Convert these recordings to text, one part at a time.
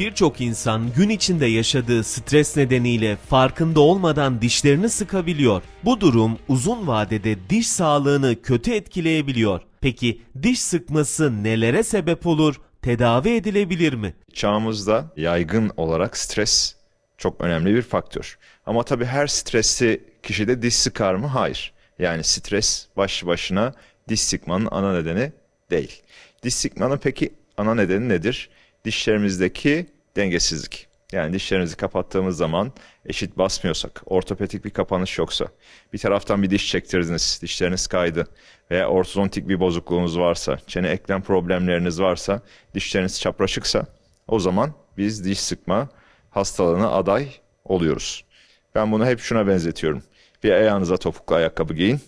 Birçok insan gün içinde yaşadığı stres nedeniyle farkında olmadan dişlerini sıkabiliyor. Bu durum uzun vadede diş sağlığını kötü etkileyebiliyor. Peki diş sıkması nelere sebep olur? Tedavi edilebilir mi? Çağımızda yaygın olarak stres çok önemli bir faktör. Ama tabii her stresli kişide diş sıkar mı? Hayır. Yani stres başlı başına diş sıkmanın ana nedeni değil. Diş sıkmanın peki ana nedeni nedir? Dişlerimizdeki dengesizlik. Yani dişlerimizi kapattığımız zaman eşit basmıyorsak, ortopedik bir kapanış yoksa, bir taraftan bir diş çektirdiniz, dişleriniz kaydı veya ortodontik bir bozukluğunuz varsa, çene eklem problemleriniz varsa, dişleriniz çapraşıksa o zaman biz diş sıkma hastalığına aday oluyoruz. Ben bunu hep şuna benzetiyorum. Bir ayağınıza topuklu ayakkabı giyin,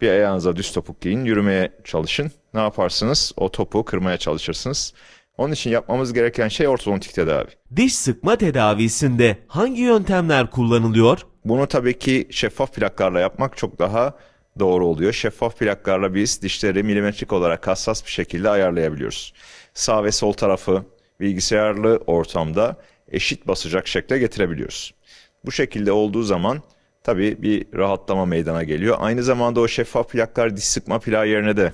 bir ayağınıza düz topuk giyin, yürümeye çalışın. Ne yaparsınız? O topuğu kırmaya çalışırsınız. Onun için yapmamız gereken şey ortodontik tedavi. Diş sıkma tedavisinde hangi yöntemler kullanılıyor? Bunu tabii ki şeffaf plaklarla yapmak çok daha doğru oluyor. Şeffaf plaklarla biz dişleri milimetrik olarak hassas bir şekilde ayarlayabiliyoruz. Sağ ve sol tarafı bilgisayarlı ortamda eşit basacak şekle getirebiliyoruz. Bu şekilde olduğu zaman tabii bir rahatlama meydana geliyor. Aynı zamanda o şeffaf plaklar diş sıkma plağı yerine de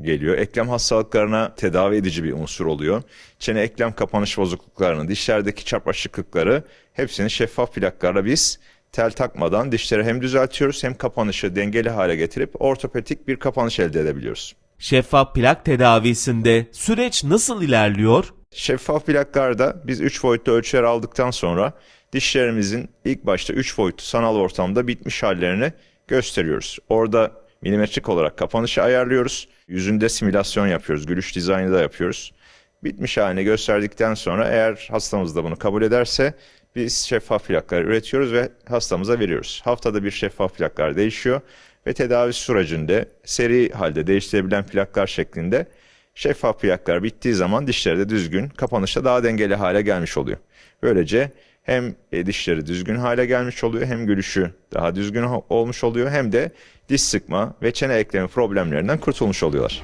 geliyor. Eklem hastalıklarına tedavi edici bir unsur oluyor. Çene eklem kapanış bozukluklarını, dişlerdeki çapraşıklıkları hepsini şeffaf plaklarla biz tel takmadan dişleri hem düzeltiyoruz hem kapanışı dengeli hale getirip ortopedik bir kapanış elde edebiliyoruz. Şeffaf plak tedavisinde süreç nasıl ilerliyor? Şeffaf plaklarda biz 3 boyutlu ölçüler aldıktan sonra dişlerimizin ilk başta 3 boyutlu sanal ortamda bitmiş hallerini gösteriyoruz. Orada milimetrik olarak kapanışı ayarlıyoruz. Yüzünde simülasyon yapıyoruz. Gülüş dizaynı da yapıyoruz. Bitmiş halini gösterdikten sonra eğer hastamız da bunu kabul ederse biz şeffaf plaklar üretiyoruz ve hastamıza veriyoruz. Haftada bir şeffaf plaklar değişiyor ve tedavi sürecinde seri halde değiştirebilen plaklar şeklinde şeffaf plaklar bittiği zaman dişleri de düzgün, kapanışta daha dengeli hale gelmiş oluyor. Böylece hem dişleri düzgün hale gelmiş oluyor hem gülüşü daha düzgün olmuş oluyor hem de diş sıkma ve çene eklemi problemlerinden kurtulmuş oluyorlar.